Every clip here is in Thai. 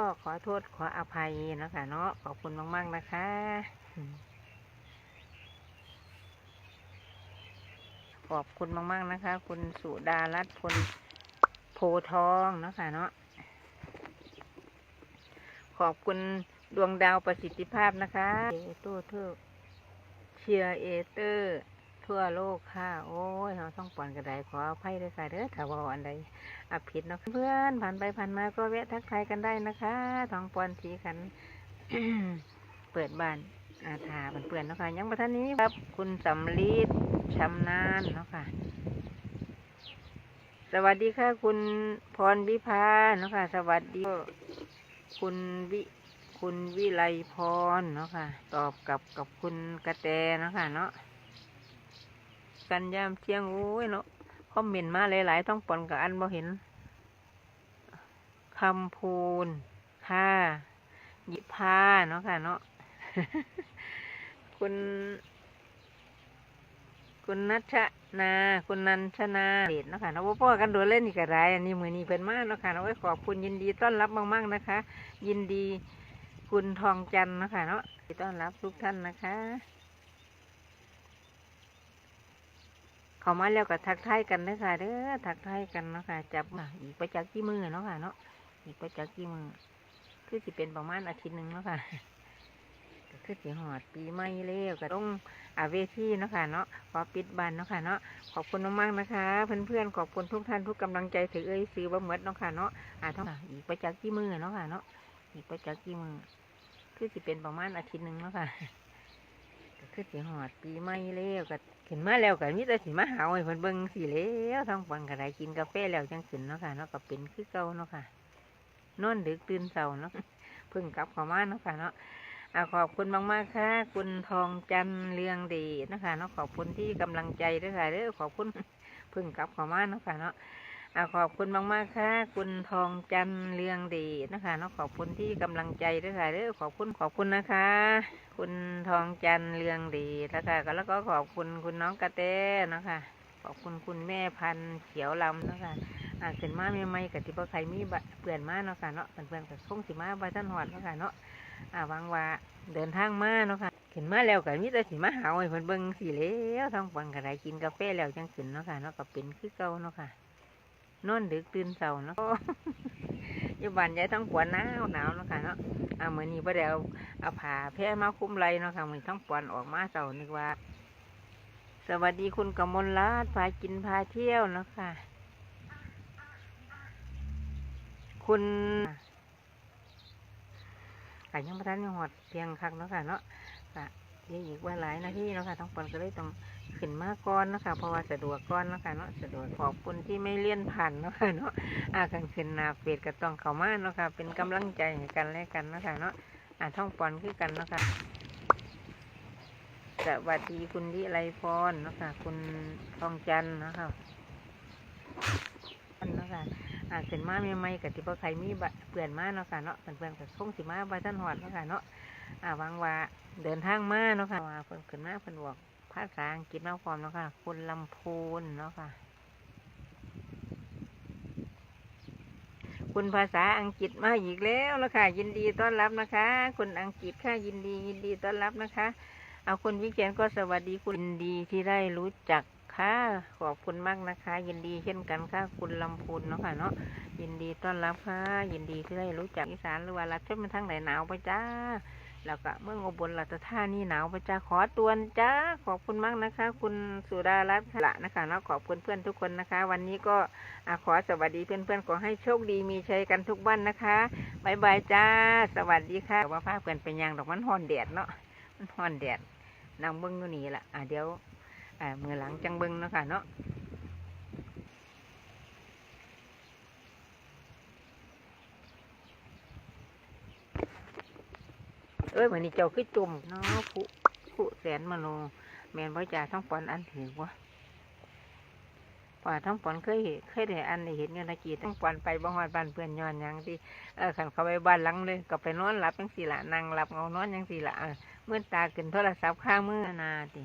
ก็ขอโทษขออภัยนะคะเนาะขอบคุณมาก ๆ นะคะ ขอบคุณมาก ๆ นะคะ คุณสุดารัตน์พลโพทองเนาะคะเนาะขอบคุณดวงดาวประสิทธิภาพนะคะ เอโต้เทอร์เชียร์เอเตอร์ ทั่วโลกค่ะ โอ้ยเราต้องปอนกระไดขออภัยด้วยค่ะเด้อถ้าว่าอันใดอผิดเนาะเพื่อนผ่านไปผ่านมาก็แวะทักทายกันได้นะคะทองปอนสีขัน เปิดบ้านอาถาเปื่อนๆเนาะค่ะยังประท่านนี้ครับ คุณสำลีดชำนาญเนาะค่ะ สวัสดีค่ะ คุณพรวิภาเนาะค่ะ สวัสดี คุณวิคุณวิไลพรเนาะค่ะ ตอบกับกับคุณกระแตเนาะค่ะ เนาะ กันยามเที่ยงโอ้ยเนาะคอมเมนต์มาหลายๆ ต้องปนกับอันบ่เห็นคำพูนค่ะยิพาเนาะค่ะเนาะคุณ คุณนัชนา คุณนันชนาเดชเนาะค่ะเนาะบ่พ่อกันโดนเล่นอีกกระไรอันนี้มือนี้เพิ่นมากเนาะค่ะเนาะขอบคุณยินดีต้อนรับมากๆนะคะ ยินดีคุณทองจันทร์เนาะค่ะเนาะต้อนรับทุกท่านนะคะ เขามาแล้วก็ทักทายกันเด้อค่ะเด้อทักทายกันเนาะค่ะจับอีกไปจากกี่มือเนาะค่ะเนาะอีกไปจากกี่มือคือสิเป็นประมาณอาทิตย์หนึ่งเนาะค่ะก็คือสิหอดปีใหม่แล้วก็ต้องอาเวทีเนาะค่ะเนาะขอปิดบันเนาะค่ะเนาะขอบคุณมากๆนะคะ เพื่อนๆขอบคุณทุกท่านทุกกำลังใจถือเอ้ยซื้อบ่เหมือนเนาะค่ะเนาะอ่าท่าค่ะอีกไปจากกี่มือเนาะค่ะเนาะอีกไปจากกี่มือคือสิเป็นประมาณอาทิตย์หนึ่งเนาะค่ะก็คือสิหอดปีใหม่แล้วก็ ขึ้นมาแล้วก็มีแต่สิมาหาไอ้เพิ่นเบิ่งสิแล้วทั้งฟังก็ได้กินกาแฟแล้วจังขึ้นเนาะค่ะเนาะก็เป็นคือเก่าเนาะค่ะนอนดึกตื่นเช้าเนาะเพิ่งกลับเข้ามาเนาะค่ะเนาะอาขอบคุณมากๆค่ะ คุณทองจันเรืองเดชนะคะเนาะขอบคุณที่กำลังใจด้วยค่ะเด้อขอบคุณเพิ่งกลับเข้ามาเนาะค่ะเนาะ อาขอบคุณมากๆค่ะ คุณทองจันเรืองเดชนะคะเนาะขอบคุณที่กำลังใจด้วยค่ะเด้อขอบคุณขอบคุณนะคะ คุณทองจันเรืองดีแล้วก็แล้วก็ขอบคุณคุณน้องกระแตนะคะขอบคุณคุณแม่พันเขียวลำนะคะอ่าขึ้นมาใหม่ๆกับที่พ่อใครมีเปื่อนมาเนาะค่ะเนาะเพื่อนๆกับคงสิมาบาท่านหอดเนาะค่ะเนาะอ่าวังว่าเดินทางมาเนาะค่ะขึ้นมาแล้วกับมีแต่สิมาหาให้เพิ่นเบิ่งสิแล้วท้องฟังกระไรกินกาแฟแล้วจังขึ้นเนาะค่ะเนาะก็เป็นคือเก่าเนาะค่ะ นอนดึกตื่นเช้าเนาะอยู่บ้านยายทั้งปวดหนาวหนาวเนาะค่ะเนาะอ่ามือนี้บ่ได้เอาเอาผ้าแพร่มาคุ้มไรเนาะค่ะมันต้งปอนออกมาเสานึกว่า สวัสดีคุณกมลรัตน์พากินพาเที่ยวเนาะค่ะ คุณกยังประทานยังหอดเพียงคักเนาะค่ะเนาะค่ะเดี๋ยวอีกว่าหลายนาทีเนาะค่ะต้งปอนก็เลยต้อง ขึ้นมาก่อนนะคะเพราะว่าสะดวกก่อนนะคะเนาะสะดวกขอบคุณที่ไม่เลี่ยนผ่านนะคะเนาะอากันขึ้นนาเฟดก็ต้องเข้ามานะคะเป็นกำลังใจกันและกันนะคะเนาะอ่าท่องปอนคือกันนะคะสวัสดีคุณวิไลพรนะคะคุณทองจันนะคะนะคะอ่าขึ้นมาใหม่กับที่พ่อใครมีเปลี่ยนมาเนาะค่ะเนาะเพื่อนๆกับคงสิมาบาท่านหอดเนาะค่ะเนาะอ่าวังว่าเดินทางมาเนาะค่ะว่าเพิ่นขึ้นมาเพิ่นบอก ภาษาอังกฤษมาพร้อมเนาะค่ะคุณลำพูนเนาะค่ะ คุณภาษาอังกฤษมาอีกแล้วนะคะ ยินดีต้อนรับนะคะคุณอังกฤษค่ะยินดียินดีต้อนรับนะคะ เอาคุณวิเชียนก็สวัสดีคุณยินดีที่ได้รู้จักค่ะขอบคุณมากนะคะ ยินดีเช่นกันค่ะ คุณลำพูนเนาะค่ะเนาะยินดีต้อนรับค่ะ ยินดีที่ได้รู้จักอีสานหรือว่ารัฐเช่นมันทั้งไหนหนาวไปจ้า แล้วก็เมืองอุบลราชธานีหนาวไปจ้าขอตัวนจ้าขอบคุณมากนะคะ คุณสุดารัตน์ละนะคะเนาะขอบคุณเพื่อนทุกคนนะคะ วันนี้ก็อขอสวัสดีเพื่อนๆขอให้โชคดีมีชัยกันทุกวันนะคะบายบายจ้า สวัสดีค่ะว่าพาเพื่อนเป็นยังดอกมันห่อนแดดเนาะมันห่อนแดดนางเบิ้งนู่นนี่ละอะเดี๋ยวอ่ามือหลังจังเบิ้งเนาะค่ะเนาะ เอ้ยวันนี้เจ้าคือจุ่มเนาะผู้ผู้แสนมโนแมนพ่อจ่าท้องปอนอันถือวะป่าทั้งปอนเคยเห็นเคยได้อันได้เห็นอยู่นะกีทั้งปอนไปบ่ฮอดบ้านเพื่อนย้อนยังที่เออขันเขาไปบ้านหลังเลยก็ไปนอนหลับยังสี่ละนั่งหลับเงานอนยังสี่ละเออเมื่อตาขึ้นโทรศัพท์ข้างมือนาติ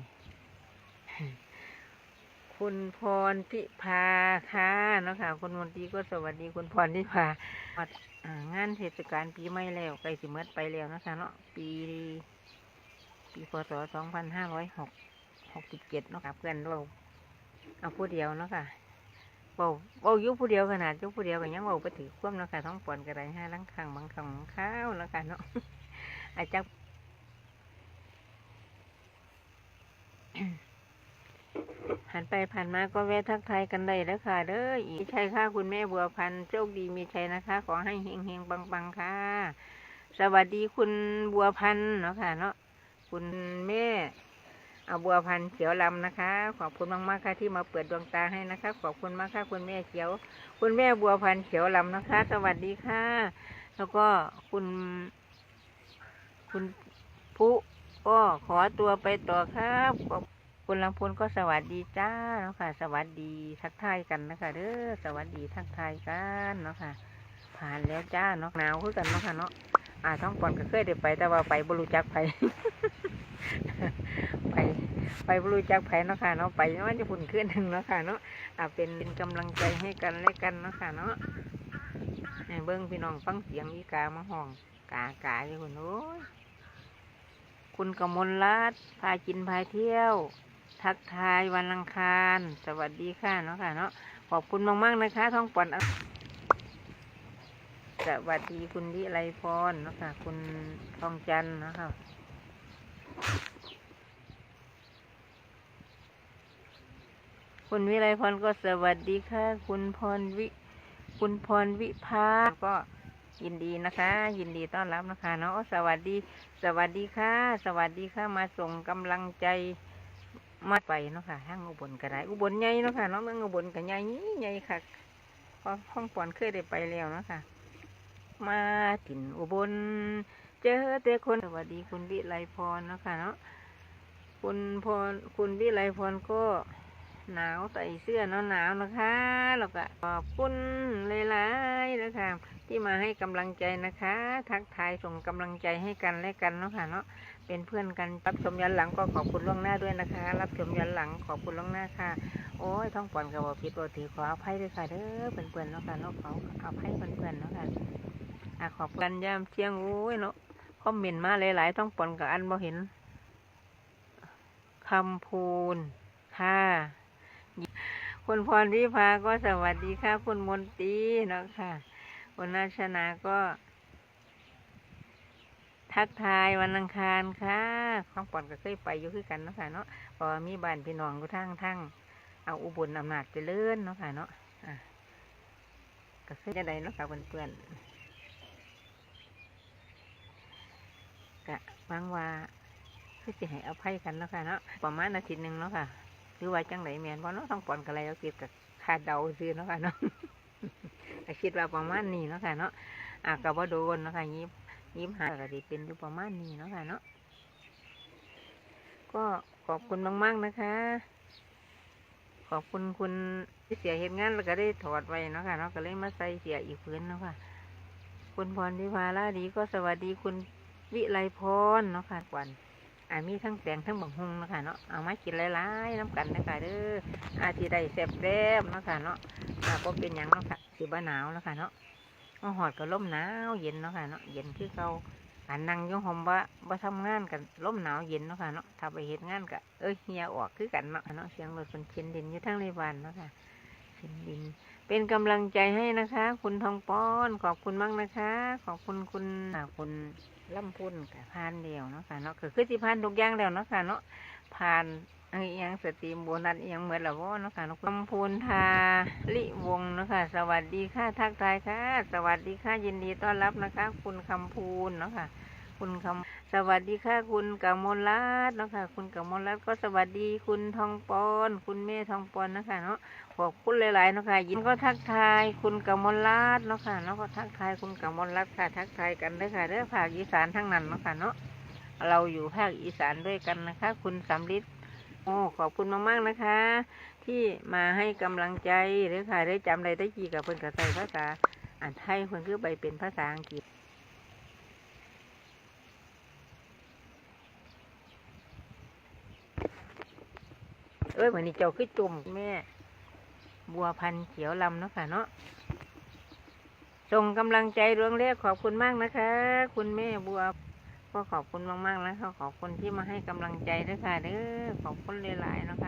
คุณพรพิพาค่ะเนาะค่ะคุณมนตรีก็สวัสดีคุณพรพิพาอ่างานเทศกาลปีใหม่แล้วใกล้สิเมดไปแล้วนะคะเนาะปีปีพศสองพันห้าร้อยหกหกสิบเจ็ดเนาะค่ะเพื่อนเราเอาผู้เดียวเนาะค่ะเบาเบายุผู้เดียวขนาดยุผู้เดียวกันยังเบาไปถือคว่ำเนาะค่ะท้องปอนกระไรห้าลังคังบางคำบางข้าวเนาะค่ะเนาะอาจจะหันไปผ่านมาก็แวะทักทายกันได้แล้วค่ะเด้ออีชัยค่ะคุณแม่บัวพันธ์โชคดีมีชัยนะคะ ขอให้เฮงเฮงปังปังค่ะ สวัสดีคุณบัวพันธ์เนาะค่ะ เนาะคุณแม่เอาบัวพันธ์เขียวลำนะคะ ขอบคุณมากมากค่ะที่มาเปิดดวงตาให้นะคะ ขอบคุณมากค่ะคุณแม่เขียว คุณแม่บัวพันธ์เขียวลำนะคะ สวัสดีค่ะ แล้วก็คุณ คุณผู้ก็ขอตัวไปต่อครับขอบ คุณลำพูนก็สวัสดีจ้าเนาะค่ะ สวัสดีทักทายกันนะคะเด้อสวัสดีทักทายกันเนาะค่ะ ผ่านแล้วจ้าเนาะหนาวคือกันเนาะค่ะเนาะอ่าท้องปอนก็เคยได้ไป แต่ว่าไปบรูจักไปไปไปบรูจักไปเนาะค่ะเนาะไปมันจะฝุ่นขึ้นหนึ่งเนาะค่ะเนาะอ่าเป็นเป็นกำลังใจให้กันและกันเนาะค่ะเนาะเบิ้งพี่น้องฟังเสียงอีกามาห้องกากาอยู่คนโอ้ยคุณกมลรัตพากินพาเที่ยว ทักทายวันอังคาร สวัสดีค่ะเนาะค่ะเนาะขอบคุณมากๆนะคะท้องปอนสวัสดีคุณวิไลพรเนาะค่ะ คุณทองจันเนาะค่ะคุณวิไลพรก็สวัสดีค่ะ คุณพรวิคุณพรวิภาก็ยินดีนะคะ ยินดีต้อนรับนะคะเนาะสวัสดี สวัสดีค่ะ สวัสดีค่ะมาส่งกำลังใจ มาไปเนาะค่ะห้างอุบลก็ได้อุบลใหญ่เนาะค่ะเนาะเมืองอุบลก็ใหญ่นี่ใหญ่ค่ะพอห้องปอนเคยได้ไปแล้วเนาะค่ะ มาถิ่นอุบล เจอแต่คนสวัสดีคุณวิไลพรเนาะค่ะเนาะคุณพรคุณวิไลพรก็ หนาวใส่เสื้อหนาวหนาวๆนะคะแล้วก็ขอบคุณหลายๆนะคะที่มาให้กำลังใจนะคะ ทักทายส่งกำลังใจให้กันและกันเนาะค่ะเนาะเป็นเพื่อนกันรับชมย้อนหลังก็ขอบคุณล่วงหน้าด้วยนะคะ รับชมย้อนหลังขอบคุณล่วงหน้าค่ะ โอ้ยท้องปอนกับว่าผิดว่าถือขออภัยด้วยค่ะเด้อเพื่อนๆเนาะค่ะเนาะขออภัยเพื่อนๆเนาะค่ะอะขอบกันยามเชียงโอ้ยเนาะคอมเมนต์มาหลายๆท้องปอนกับอันบ่เห็นคำพูนค่ะ คุณพรวิภาก็สวัสดีค่ะ คุณมนตรีเนาะค่ะ คุณนาชนาก็ ทักทายวันอังคารค่ะข้องปอนก็เคยไปอยู่คือกันเนาะค่ะเนาะพอมีบ้านพี่น้องก็ทั้งทั้งเอาอุบลอำนาจเจริญเนาะค่ะเนาะก็เคยจะได้เนาะค่ะเพื่อนๆกะบางว่าคือสิให้อภัยกันเนาะค่ะเนาะประมาณอาทิตย์หนึ่งเนาะค่ะ หรือว่าจังไหนแมนเพราะเนาะต้องปอนกันอะไรก็คิดกับคาดเดาซื้อเนาะค่ะเนาะคิดว่าประมาณนี้เนาะค่ะเนาะอะก็บ่าโดนเนาะค่ะยิบยิ้มหาก็ดีเป็นอยู่ประมาณนี้เนาะค่ะเนาะก็ขอบคุณมากๆนะคะ ขอบคุณคุณที่เสียเหตุงานแล้วก็ได้ถอดไว้เนาะค่ะเนาะก็เลยมาใส่เสียอีกพื้นเนาะค่ะ คุณพรทิพาลาดีก็สวัสดีคุณวิไลพรเนาะค่ะกวัน อ่ามีทั้งแตงทั้งบังฮุงนะคะเนาะเอามากินหลายๆน้ำกันนะคะเด้ออาทีได้แซ่บๆนะคะเนาะอ่าก็เป็นยังเนาะค่ะสิบ่หนาวนะคะเนาะหอดก็ล่มหนาวเย็นเนาะค่ะเนาะเย็นคือเขาอันนั่งยงหอมว่าบ่ทำงานกันล่มหนาวเย็นเนาะค่ะเนาะถ้าไปเฮ็ดงานก็เอ้ยเฮียออกคือกันเนาะเนาะเสียงรถคนเข็นดินอยู่ทั้งในบ้านเนาะค่ะเข็นดิน เป็นกำลังใจให้นะคะ คุณทองป้อนขอบคุณมากนะคะ ขอบคุณคุณอ่าคุณ ล่ำพุ่นกับพานเดียวเนาะค่ะเนาะคือคือที่พานทุกอย่างแล้วเนาะค่ะเนาะผ่านอันยังสตรีมโบนัสอียังเหมือนละวะเนาะค่ะเนาะลำพูนทาลิวงเนาะค่ะสวัสดีค่ะทักทายค่ะ สวัสดีค่ะยินดีต้อนรับนะคะ คุณคำพูนเนาะค่ะ คุณคำสวัสดีค่ะ คุณกมลรัตน์นะคะคุณกมลรัตน์ก็สวัสดีคุณทองปอน คุณแม่ทองปอนนะคะเนาะขอบคุณหลายๆนะคะยินก็ทักทายคุณกมลรัตน์นะคะเนาะก็ทักทายคุณกมลรัตน์ค่ะ ทักทายกันด้อค่ะเด้อภาคอีสานทั้งนั้นนะคะเนาะเราอยู่ภาคอีสานด้วยกันนะคะ คุณสำลิดโอ้ขอบคุณมากๆนะคะ ที่มาให้กำลังใจหรือค่ะได้จำอะได้ได้จีกับเพิ่นกับใส่ภาษาอ่านไทยเพิ่นคือไปเป็นภาษาอังกฤษ เอ้ยวันนี้เจ้าคือจุ่มแม่ บัวพันธุ์เขียวลำเนาะค่ะเนาะส่งกำลังใจดวงแรกขอบคุณมากนะคะ คุณแม่บัวก็ขอบคุณมากๆแล้วขอบคุณที่มาให้กำลังใจด้วยค่ะเด้อขอบคุณหลายๆเนาะคะ